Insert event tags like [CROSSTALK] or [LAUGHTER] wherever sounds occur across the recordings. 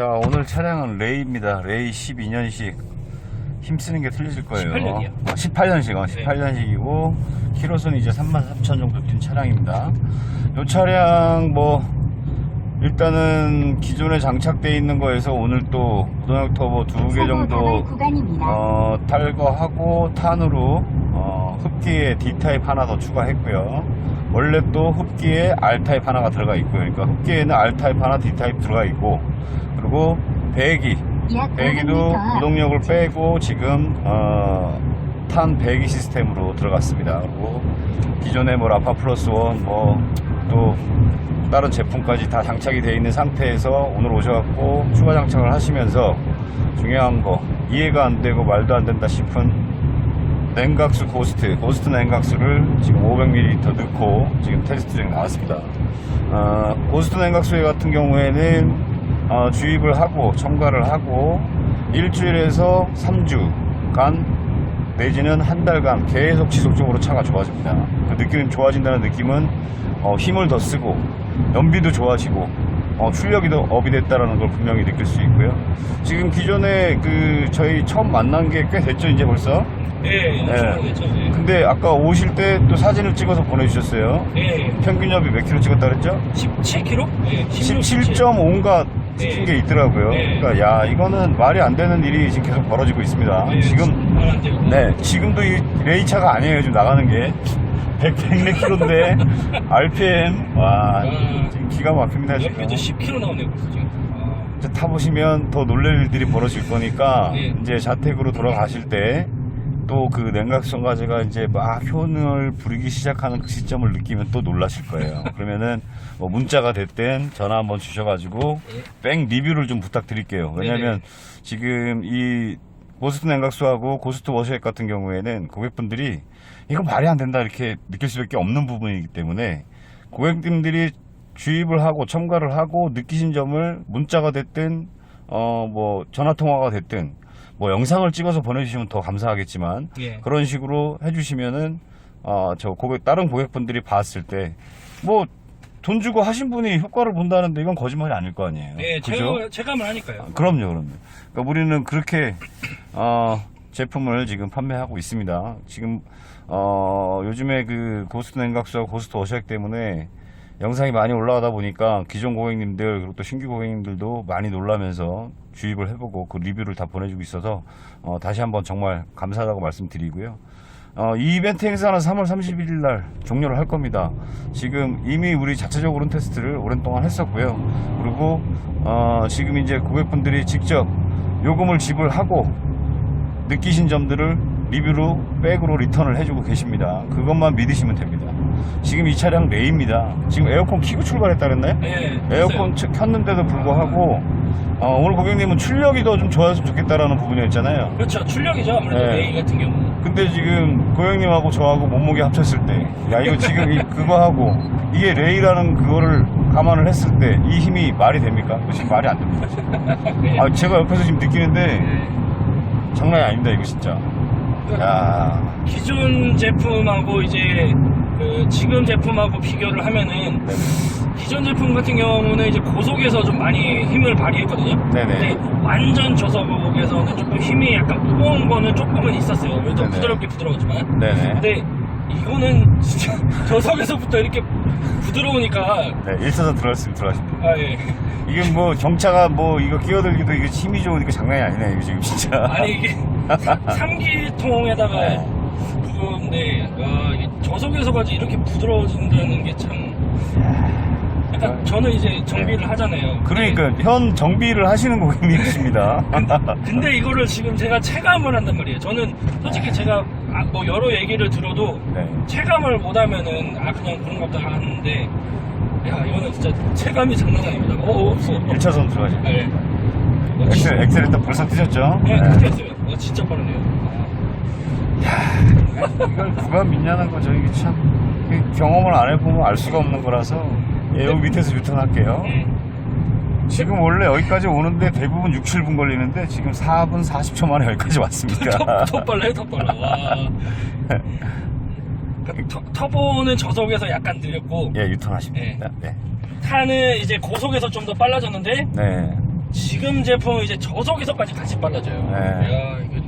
자 오늘 차량은 레이입니다. 레이 12년식 힘쓰는 게 틀려질 거예요. 18년이요? 어, 18년식, 어, 네. 18년식이고 키로수는 이제 33,000 정도 뛴 차량입니다. 이 차량 뭐 일단은 기존에 장착되어 있는 거에서 오늘 또 무동력 터보 두 개 정도. 어, 탈거하고 탄으로 어, 흡기에 D타입 하나 더 추가했고요. 원래 또 흡기에 R타입 하나가 들어가 있고요. 그러니까 흡기에는 R타입 하나, D타입 들어가 있고 그리고 배기, 약 배기도 500m 무동력을 빼고 지금 어, 탄 배기 시스템으로 들어갔습니다. 그리고 기존에 뭐 라파 플러스 원, 뭐 또 다른 제품까지 다 장착이 되어 있는 상태에서 오늘 오셔갖고 추가 장착을 하시면서 중요한 거 이해가 안 되고 말도 안 된다 싶은 냉각수 고스트, 고스트 냉각수를 지금 500ml 넣고 지금 테스트 중에 나왔습니다. 어, 고스트 냉각수 같은 경우에는 어, 주입을 하고 첨가를 하고 일주일에서 3주간 내지는 한 달간 계속 지속적으로 차가 좋아집니다. 그 느낌 좋아진다는 느낌은 어, 힘을 더 쓰고 연비도 좋아지고 어, 출력이 더 업이 됐다라는 걸 분명히 느낄 수 있고요. 지금 기존에 그 저희 처음 만난 게 꽤 됐죠 이제 벌써. 예, 네. 엄청 오래됐죠. 예. 근데 아까 오실 때 또 사진을 찍어서 보내주셨어요. 예. 평균엽이 몇 킬로 찍었다 그랬죠? 17kg? 예, 16, 17.5인가 찍힌 네. 게 있더라고요. 네. 그러니까 야 이거는 말이 안 되는 일이 지금 계속 벌어지고 있습니다. 예, 지금. 네 지금도 이 레이차가 아니에요 지금 나가는 게 100, 100몇 킬로인데 RPM 와 아. 지금 기가 막힙니다 지금. 옆에도 10kg 나오네요, 벌써 지금. 아, 이제 타보시면 더 놀랄 일들이 벌어질 거니까 네. 이제 자택으로 돌아가실 때 또 그 냉각성 가제가 이제 막 효능을 부리기 시작하는 그 시점을 느끼면 또 놀라실 거예요. [LAUGHS] 그러면은 뭐 문자가 됐든 전화 한번 주셔가지고 네. 백 리뷰를 좀 부탁드릴게요. 왜냐면 지금 이 고스트 냉각수하고 고스트 워셔액 같은 경우에는 고객분들이 이거 말이 안 된다 이렇게 느낄 수밖에 없는 부분이기 때문에 고객님들이 주입을 하고 첨가를 하고 느끼신 점을 문자가 됐든 어 뭐 전화 통화가 됐든 뭐 영상을 찍어서 보내주시면 더 감사하겠지만 예. 그런 식으로 해주시면은 어저 고객 다른 고객분들이 봤을 때 뭐 돈 주고 하신 분이 효과를 본다는데 이건 거짓말이 아닐 거 아니에요. 예, 그죠? 체감을 하니까요. 그럼요, 그럼요. 그러니까 우리는 그렇게 어, 제품을 지금 판매하고 있습니다. 지금 어, 요즘에 그 고스트 냉각수와 고스트 워셔액 때문에 영상이 많이 올라가다 보니까 기존 고객님들 그리고 또 신규 고객님들도 많이 놀라면서 주입을 해보고 그 리뷰를 다 보내주고 있어서 어, 다시 한번 정말 감사하다고 말씀드리고요. 어, 이 이벤트 행사는 3월 31일 날 종료를 할 겁니다. 지금 이미 우리 자체적으로는 테스트를 오랜 동안 했었고요. 그리고 어, 지금 이제 고객분들이 직접 요금을 지불하고 느끼신 점들을 리뷰로 백으로 리턴을 해주고 계십니다. 그것만 믿으시면 됩니다. 지금 이 차량 레이입니다. 지금 에어컨 키고 출발했다 그랬나요? 예, 에어컨 쳐- 켰는데도 불구하고 어, 오늘 고객님은 출력이 더 좀 좋았으면 좋겠다라는 부분이었잖아요. 그렇죠. 출력이죠. 아무래도 네. 레이 같은 경우. 근데 지금 고객님하고 저하고 몸무게 합쳤을 때, 야 이거 지금 이 [LAUGHS] 그거 하고 이게 레이라는 그거를 감안을 했을 때 이 힘이 말이 됩니까? 지금 말이 안 됩니다. 예. [LAUGHS] 아 제가 옆에서 지금 느끼는데 예. 장난이 아닙니다 이거 진짜. 야, 기존 제품하고 이제 그 지금 제품하고 비교를 하면은 네. 기존 제품 같은 경우는 이제 고속에서 좀 많이 힘을 발휘했거든요. 네네. 근데 완전 저속에서는 조금 힘이 약간 무거운 거는 조금은 있었어요. 또 네네. 부드럽게 부드러웠지만. 네네. 근데 이거는 진짜 [LAUGHS] 저속에서부터 이렇게 부드러우니까 네, 1차선 들어갔으면 들어가십니다. 아 예. 이게 뭐 경차가 뭐 이거 끼어들기도 이게 힘이 좋으니까 장난이 아니네 이거 지금 진짜. 아니 이게 3기통에다가 [LAUGHS] 네. 그건데 와 이게 저속에서까지 이렇게 부드러워진다는 게 참 약간 저는 이제 정비를 하잖아요. 그러니까 현 정비를 하시는 고객님이십니다. 근데 [LAUGHS] 이거를 지금 제가 체감을 한단 말이에요. 저는 솔직히 제가 아, 뭐 여러 얘기를 들어도 네. 체감을 못하면은 아 그냥 그런 것다 하는데 야 이거는 진짜 체감이 장난 아닙니다. 어 없어. 1차선 들어가십니다. 네. 어, 엑셀, 엑셀 일단 벌써 뜨셨죠? 네, 네. 됐어요. 어, 진짜 빠르네요. 이걸 누가 믿냐는 거죠. 이게 참 이게 경험을 안 해보면 알 수가 없는 거라서 예, 여기 밑에서 유턴할게요. 네. 지금 원래 여기까지 오는데 대부분 6, 7분 걸리는데 지금 4분 40초 만에 여기까지 왔습니다. 더, 더 빨라요, 더 빨라. 와. 그러니까 터, 터보는 저속에서 약간 느렸고 예, 유턴하십니다. 네. 탄은 이제 고속에서 좀 더 빨라졌는데 네. 지금 제품은 이제 저속에서까지 같이 빨라져요. 네. 야, 이거,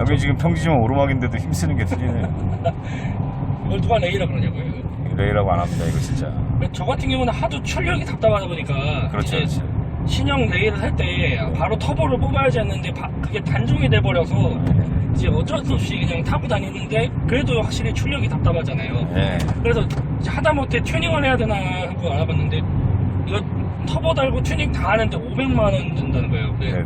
여기 지금 평지지만 오르막인데도 힘쓰는 게 틀리네요. [LAUGHS] 이걸 누가 레이라 그러냐고요. 이거. 레이라고 안 합니다, 이거 진짜. 저 같은 경우는 하도 출력이 답답하다 보니까 그렇죠, 이제 그렇죠. 신형 레이를 살때 바로 터보를 뽑아야지 했는데 바- 그게 단종이 돼버려서 이제 어쩔 수 없이 그냥 타고 다니는데 그래도 확실히 출력이 답답하잖아요. 네. 그래서 하다못해 튜닝을 해야 되나 하고 알아봤는데 이거 터보 달고 튜닝 다 하는데 500만 원 든다는 거예요. 네. 근데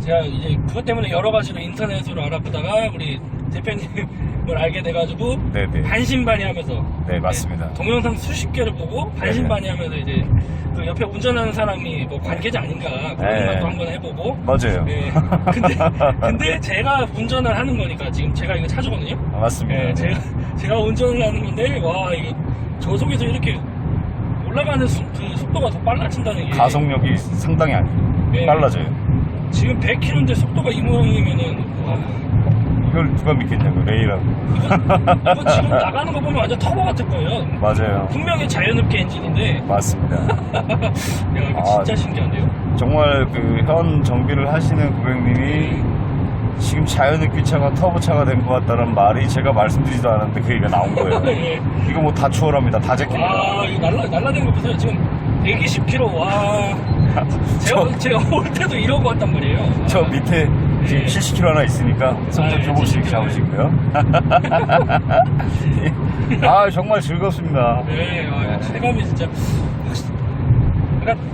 제가 이제 그것 때문에 여러 가지로 인터넷으로 알아보다가 우리 대표님을 알게 돼가지고 네, 네. 반신반의하면서 네, 맞습니다. 동영상 수십 개를 보고 반신반의하면서 이제 그 옆에 운전하는 사람이 뭐 관계자 아닌가 그런 네. 생각도 한번 해보고 맞아요. 예. 근데 근데 제가 운전을 하는 거니까 지금 제가 이거 차주거든요. 아, 맞습니다. 예, 제가 제가 운전을 하는 건데 와 이게 저속에서 이렇게 올라가는 수- 그 속도가 더 빨라진다는 게 가속력이 상당히 안 네. 빨라져요. 지금 100km인데 속도가 이 모양이면은 와 이걸 누가 믿겠냐고, 레이라고. 이거 지금 나가는 거 보면 완전 터보 같을 거예요. 맞아요. 분명히 자연흡기 엔진인데 맞습니다. [LAUGHS] 야 이거 아. 진짜 신기한데요. 정말 그 현 정비를 하시는 고객님이 지금 자연흡기 차가 터보차가 된 것 같다는 말이 제가 말씀드리지도 않았는데 그 얘기가 나온 거예요. 예. [LAUGHS] 이거 뭐 다 추월합니다. 다 제낍니다. 와 이거 날라 날라된 거 보세요. 지금 120km 와. [LAUGHS] 제가 제가 올 때도 이러고 왔단 말이에요. 저 밑에 지금 예. 70km 하나 있으니까 아, 손좀 예, 조금씩 70km. 잡으시고요. [LAUGHS] 아 정말 즐겁습니다. 네, 아, 체감이 진짜. 그러니까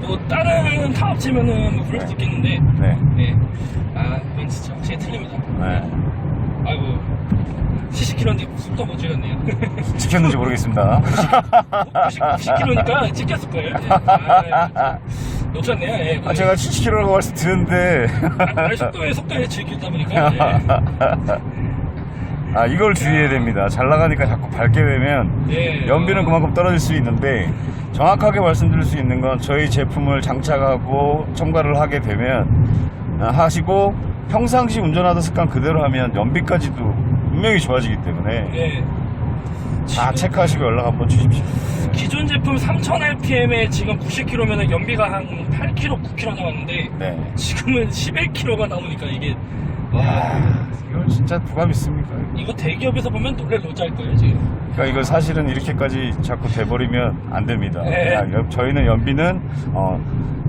뭐 다른 타 업체면은 뭐 그럴 수 있겠는데, 네. 네, 아 이건 진짜 확실히 틀립니다. 네. 아이고 70km인데 속도 못 줄였네요. 지켰는지 [LAUGHS] 모르겠습니다. 90, 90km니까 찍혔을 거예요. 네. 아, [LAUGHS] 놓쳤네요. 예. 아, 제가 70km라고 말씀드렸는데 아, 아니, 속도에 속도에 즐기다 보니까. 예. 아 이걸 주의해야 됩니다. 잘 나가니까 자꾸 밟게 되면 예. 연비는 그만큼 떨어질 수 있는데 정확하게 말씀드릴 수 있는 건 저희 제품을 장착하고 첨가를 하게 되면 아, 하시고 평상시 운전하던 습관 그대로 하면 연비까지도 분명히 좋아지기 때문에 예. 다 지금 체크하시고 연락 한번 주십시오. 기존 제품 3000rpm에 지금 90km면 연비가 한 8km, 9km 나왔는데 네. 지금은 11km가 나오니까 이게 와 야, 이걸 진짜 누가 믿습니까? 이거 대기업에서 보면 놀랄 노자일 거예요 지금. 그러니까 이거 사실은 이렇게까지 자꾸 돼버리면 안 됩니다. 네. 그냥 저희는 연비는 어,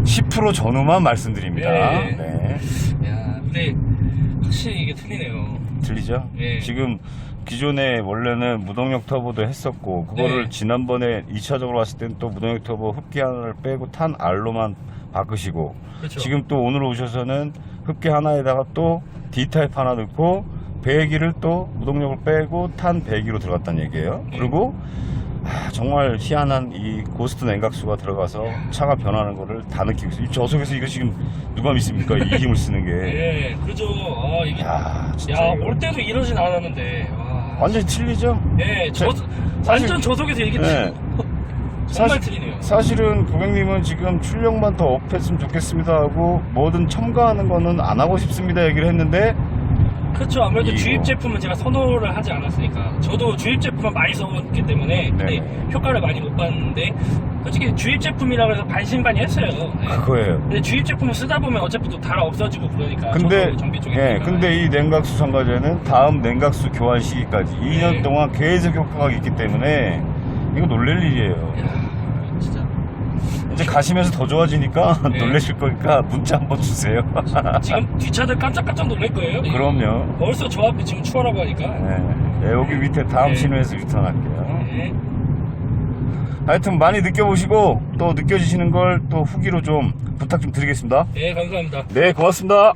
10% 전후만 말씀드립니다. 네. 네. 야 근데 확실히 이게 틀리네요. 들리죠? 네. 지금 기존에 원래는 무동력 터보도 했었고 그거를 네. 지난번에 2차적으로 왔을 때는 또 무동력 터보 흡기 하나를 빼고 탄 R로만 바꾸시고 그렇죠. 지금 또 오늘 오셔서는 흡기 하나에다가 또 D타입 하나 넣고 배기를 또 무동력을 빼고 탄 배기로 들어갔다는 얘기예요. 네. 그리고 아, 정말 희한한 이 고스트 냉각수가 들어가서 차가 변하는 거를 다 느끼고 있어요. 이 저속에서 이거 지금 누가 믿습니까? 이 힘을 쓰는 게. [LAUGHS] 예, 그죠. 아 이게 야. 야 올 때도 이러진 않았는데. 와. 완전히 틀리죠? 예, 저 제- 완전 저속에서 이게 네. [LAUGHS] 정말 사실- 틀리네요. 사실은 고객님은 지금 출력만 더 업했으면 좋겠습니다 하고 뭐든 첨가하는 거는 안 하고 싶습니다 얘기를 했는데 그렇죠. 아무래도 이거. 주입 제품은 제가 선호를 하지 않았으니까. 저도 주입 제품을 많이 써봤기 때문에 근데 네. 효과를 많이 못 봤는데 솔직히 주입 제품이라고 해서 반신반의했어요. 네. 그거예요. 근데 주입 제품을 쓰다 보면 어차피 또 달아 없어지고 그러니까. 근데 저도 정비 쪽에 예, 있으니까. 근데 이 냉각수 첨가제는 다음 냉각수 교환 시기까지 2년 네. 동안 계속 효과가 있기 때문에 이거 놀랄 일이에요. 야. 이제 가시면서 더 좋아지니까 네. [LAUGHS] 놀라실 거니까 문자 한번 주세요. [LAUGHS] 지금 뒷차들 깜짝깜짝 놀랄 거예요. 그럼요. 벌써 저 앞에 지금 추월하고 하니까. 예, 예, 여기 밑에 다음 네. 신호에서 유턴할게요. 네. 하여튼 많이 느껴보시고 또 느껴지시는 걸 또 후기로 좀 부탁 좀 드리겠습니다. 네, 감사합니다. 네, 고맙습니다.